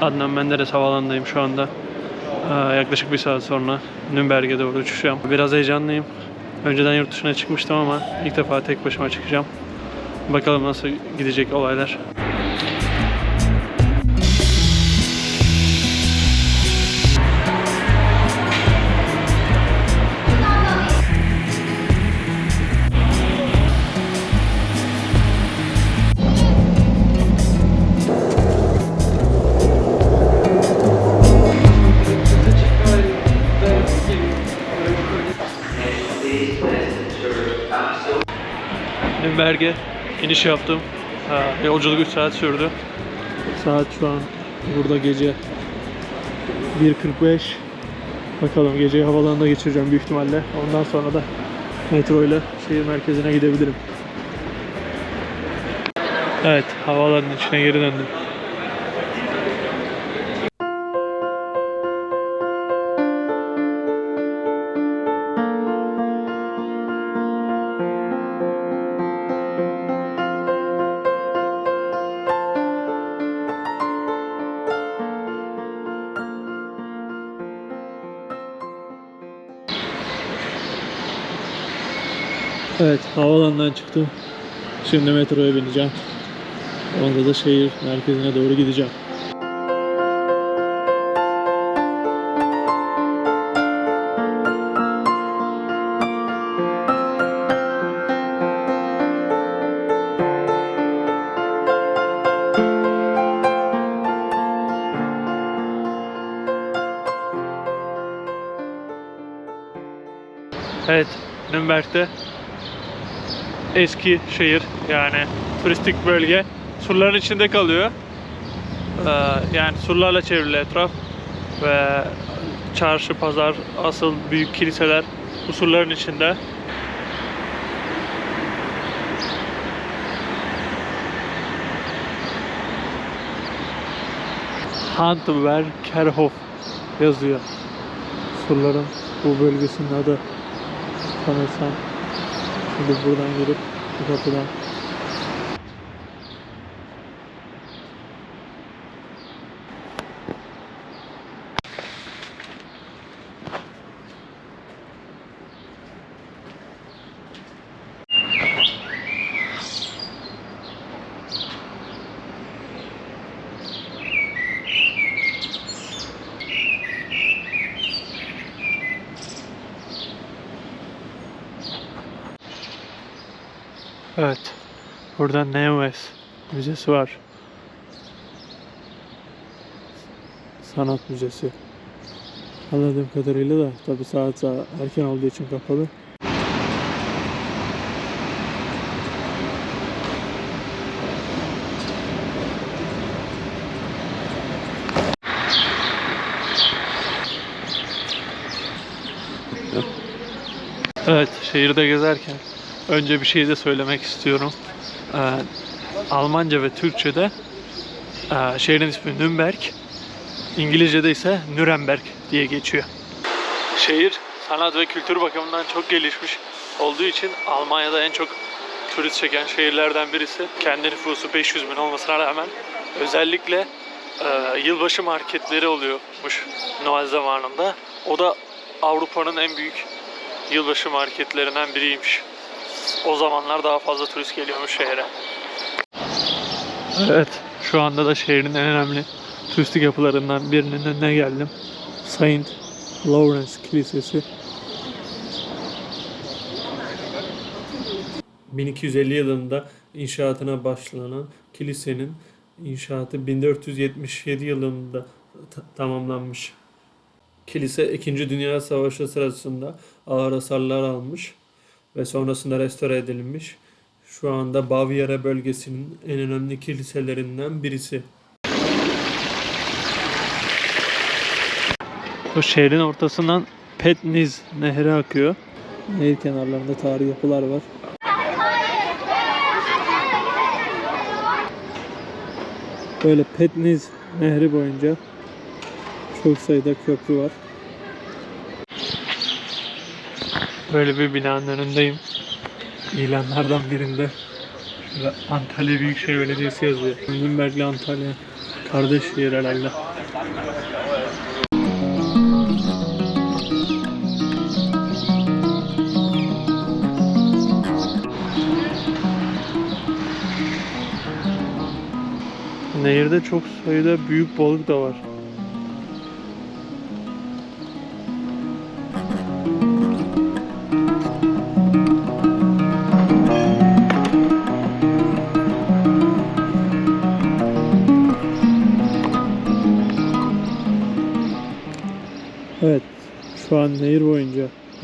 Adnan Menderes Havaalanı'ndayım şu anda. Ee, yaklaşık bir saat sonra Nürnberg'e doğru uçacağım. Biraz heyecanlıyım. Önceden yurt dışına çıkmıştım ama ilk defa tek başıma çıkacağım. Bakalım nasıl gidecek olaylar. Nürnberg'e iniş yaptım. Ee, yolculuk 3 saat sürdü. Saat şu an burada gece 1.45. Bakalım geceyi havalanında geçireceğim büyük ihtimalle. Ondan sonra da metro ile şehir merkezine gidebilirim. Evet, havaalanının içine geri döndüm. Evet, havaalanından çıktım. Şimdi metroya bineceğim. Onda da şehir merkezine doğru gideceğim. Evet, Nürnberg'de eski şehir yani turistik bölge surların içinde kalıyor. Ee, yani surlarla çevrili etraf ve çarşı, pazar, asıl büyük kiliseler bu surların içinde. Handwerkerhof yazıyor. Surların bu bölgesinin adı sanırsam. Şimdi buradan girip bu kapıdan Evet. Burada Neues Müzesi var. Sanat Müzesi. Anladığım kadarıyla da tabi saat erken olduğu için kapalı. Evet, şehirde gezerken önce bir şey de söylemek istiyorum. Ee, Almanca ve Türkçe'de e, şehrin ismi Nürnberg, İngilizce'de ise Nürnberg diye geçiyor. Şehir sanat ve kültür bakımından çok gelişmiş olduğu için Almanya'da en çok turist çeken şehirlerden birisi. Kendi nüfusu 500 bin olmasına rağmen özellikle e, yılbaşı marketleri oluyormuş Noel zamanında. O da Avrupa'nın en büyük yılbaşı marketlerinden biriymiş. O zamanlar daha fazla turist geliyormuş şehre. Evet, şu anda da şehrin en önemli turistik yapılarından birinin önüne geldim. Saint Lawrence Kilisesi. 1250 yılında inşaatına başlanan kilisenin inşaatı 1477 yılında ta- tamamlanmış. Kilise 2. Dünya Savaşı sırasında ağır hasarlar almış ve sonrasında restore edilmiş. Şu anda Bavyera bölgesinin en önemli kiliselerinden birisi. O şehrin ortasından Petniz nehri akıyor. Nehir kenarlarında tarihi yapılar var. Böyle Petniz nehri boyunca çok sayıda köprü var. Böyle bir binanın önündeyim. İlanlardan birinde şurada Antalya Büyükşehir Belediyesi yazıyor. Nürnbergli Antalya Kardeş yer herhalde. Nehirde çok sayıda büyük balık da var.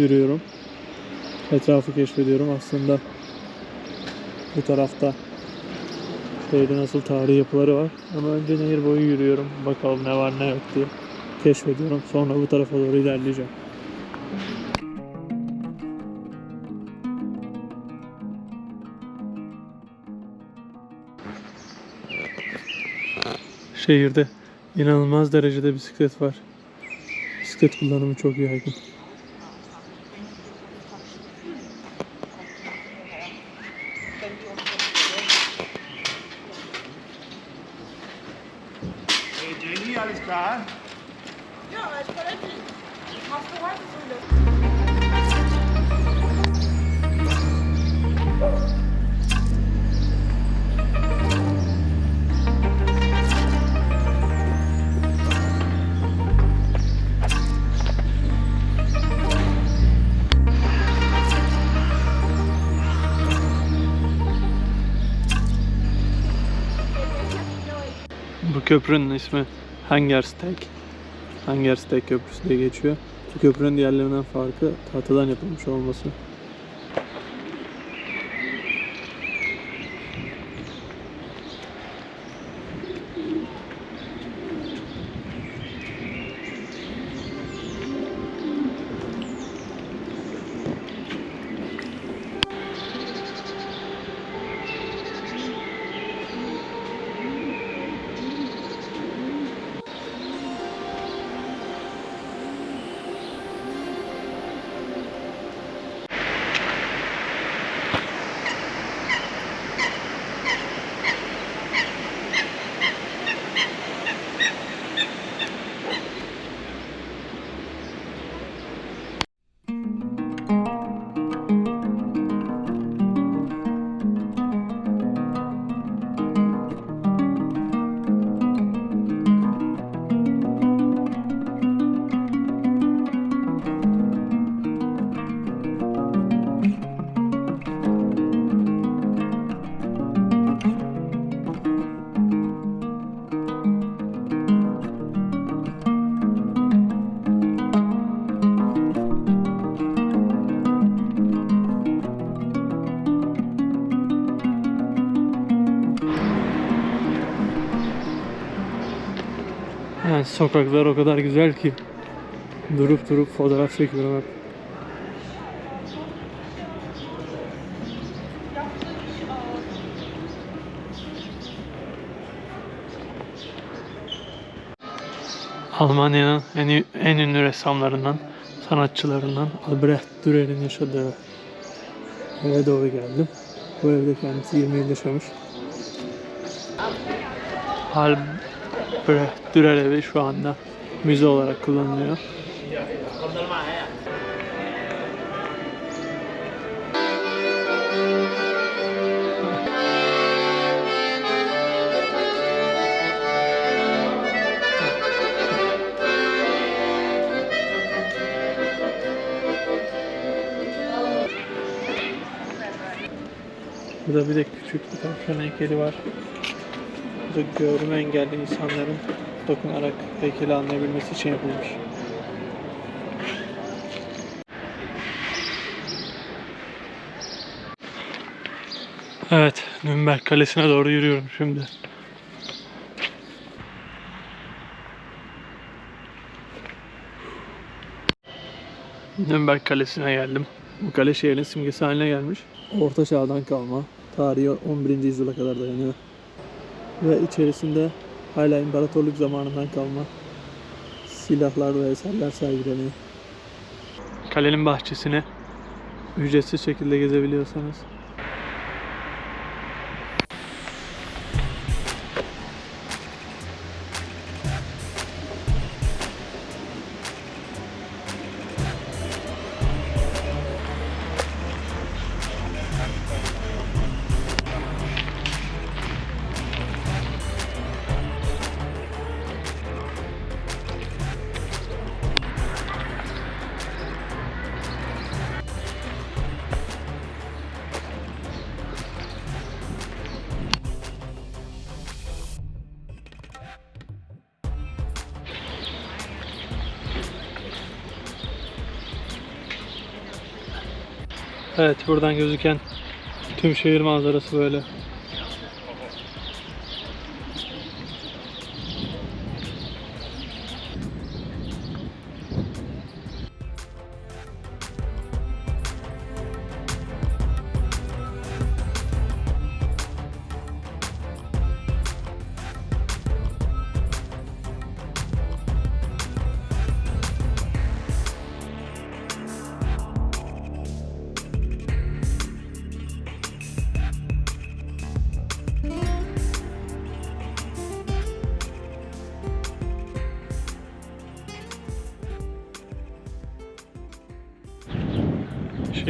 Yürüyorum. Etrafı keşfediyorum. Aslında bu tarafta şehrin nasıl tarihi yapıları var. Ama önce nehir boyu yürüyorum. Bakalım ne var ne yok diye keşfediyorum. Sonra bu tarafa doğru ilerleyeceğim. Şehirde inanılmaz derecede bisiklet var. Bisiklet kullanımı çok yaygın. Köprünün ismi Hangersteg. Hangersteg Köprüsü diye geçiyor. Bu köprünün diğerlerinden farkı tahtadan yapılmış olması. Yani sokaklar o kadar güzel ki durup durup fotoğraf çekiyorum hep. Almanya'nın en, en ünlü ressamlarından, sanatçılarından Albrecht Dürer'in yaşadığı eve doğru geldim. Bu evde kendisi 20 yıl yaşamış. Dürer evi şu anda müze olarak kullanılıyor. Burada bir de küçük bir tavşan heykeli var. Da görme engelli insanların dokunarak heykeli anlayabilmesi için yapılmış. Evet, Nürnberg Kalesi'ne doğru yürüyorum şimdi. Nürnberg Kalesi'ne geldim. Bu kale şehrin simgesi haline gelmiş. Orta çağdan kalma. Tarihi 11. yüzyıla kadar dayanıyor. Ve içerisinde hala imparatorluk zamanından kalma silahlar ve eserler sergileniyor. Kalenin bahçesini ücretsiz şekilde gezebiliyorsanız Evet buradan gözüken tüm şehir manzarası böyle.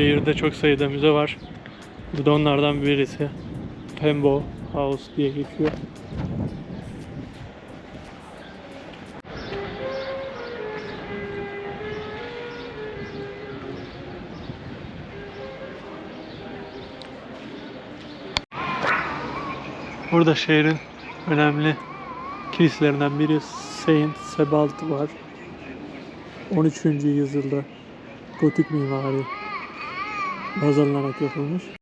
Şehirde çok sayıda müze var. Bu da onlardan birisi. Pembo House diye geçiyor. Burada şehrin önemli kiliselerinden biri Saint Sebald var. 13. yüzyılda gotik mimari baz alınarak yapılmış.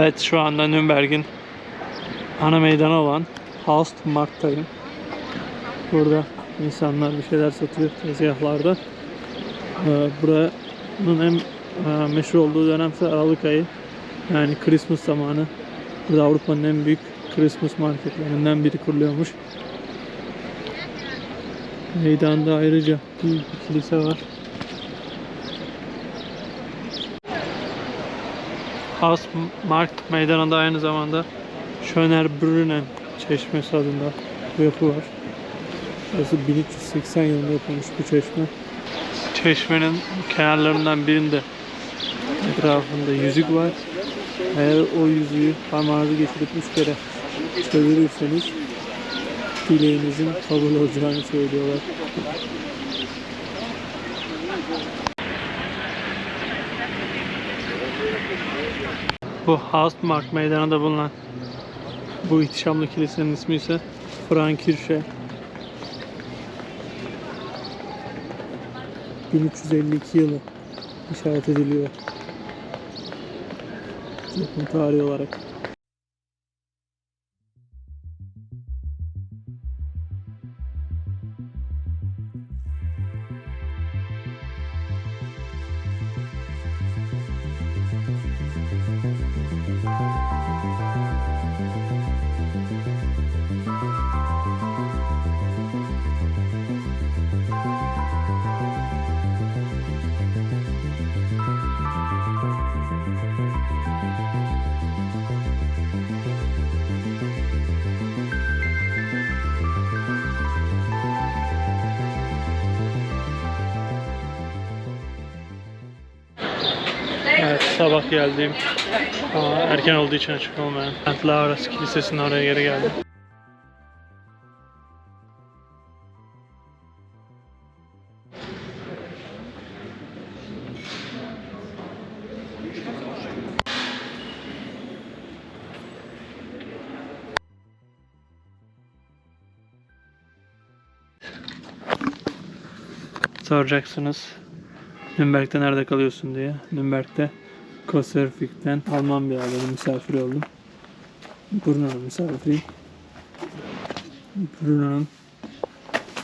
Evet şu anda Nürnberg'in ana meydanı olan Haustmarkt'tayım. Burada insanlar bir şeyler satıyor tezgahlarda. Ee, buranın en e, meşhur olduğu dönemse Aralık ayı. Yani Christmas zamanı. Burada Avrupa'nın en büyük Christmas marketlerinden biri kuruluyormuş. Meydanda ayrıca bir kilise var. Hausmarkt meydanında aynı zamanda Schönerbrunnen çeşmesi adında bu yapı var. Burası 1380 yılında yapılmış bu çeşme. Çeşmenin kenarlarından birinde etrafında yüzük var. Eğer o yüzüğü parmağınızı geçirip üç kere çevirirseniz dileğinizin kabul olacağını söylüyorlar. Bu Haustmark meydanında bulunan bu ihtişamlı kilisenin ismi ise Frankirche. 1352 yılı işaret ediliyor. Yapım tarihi olarak. Sabah geldiğim ama erken olduğu için açık olmayan St. Lauras Kilisesi'nin oraya geri geldim. Soracaksınız Nürnberg'de nerede kalıyorsun diye. Nürnberg'de Kosserfik'ten Alman bir ailenin misafiri oldum. Bruno'nun misafiriyim. Bruno'nun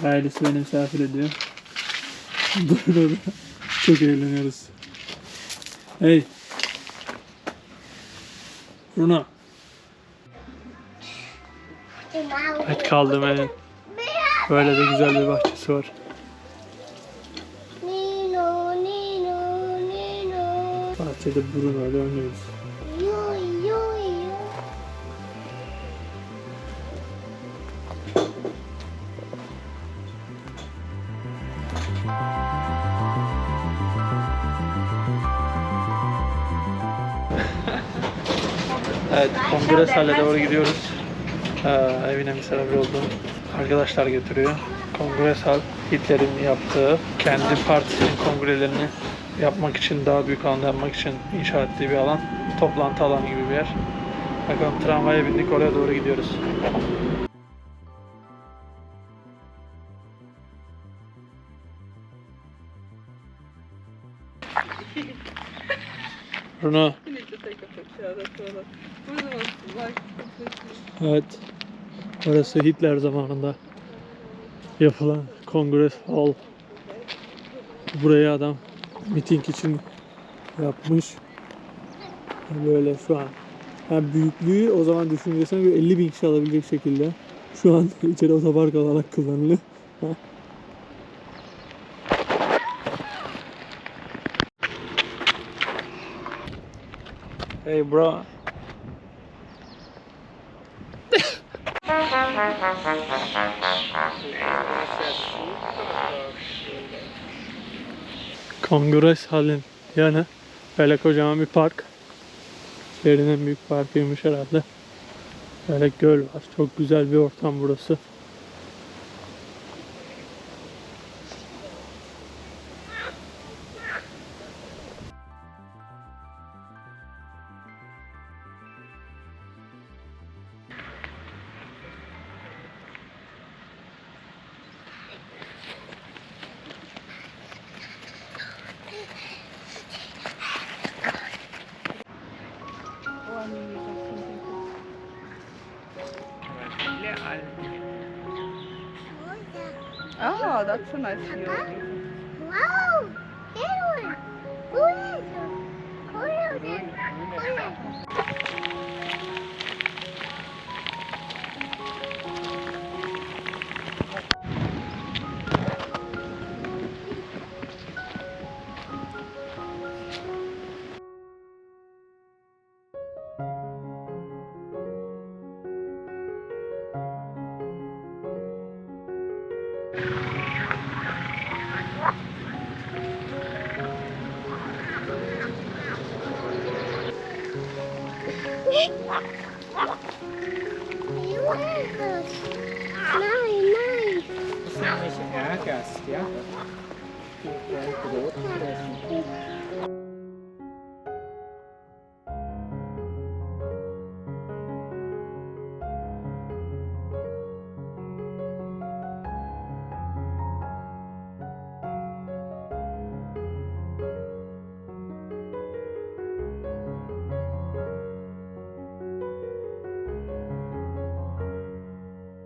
ailesi beni misafir ediyor. Bruno'da çok eğleniyoruz. Hey! Bruno! Evet kaldığım evin böyle de güzel bir bahçesi var. Bahçede Bruno ile oynuyoruz. Yo yo yo. evet, kongre sahile doğru gidiyoruz. Ee, evine misafir oldum. Arkadaşlar götürüyor. Kongre sahil Hitler'in yaptığı kendi partisinin kongrelerini yapmak için daha büyük alanda yapmak için inşa ettiği bir alan. Toplantı alanı gibi bir yer. Bakalım tramvaya bindik oraya doğru gidiyoruz. Completely? Evet. Orası Hitler zamanında yapılan Kongre Hall. Buraya adam miting için yapmış. Böyle şu an. Yani büyüklüğü o zaman düşüncesine göre 50 bin kişi alabilecek şekilde. Şu an içeri otopark olarak kullanılıyor. Hey bro. Kongres halin yanı böyle kocaman bir park. Şehrin en büyük parkıymış herhalde. Böyle göl var. Çok güzel bir ortam burası. Thank you. 哎呀！妈呀！妈呀！你是不是很尴尬？是吧？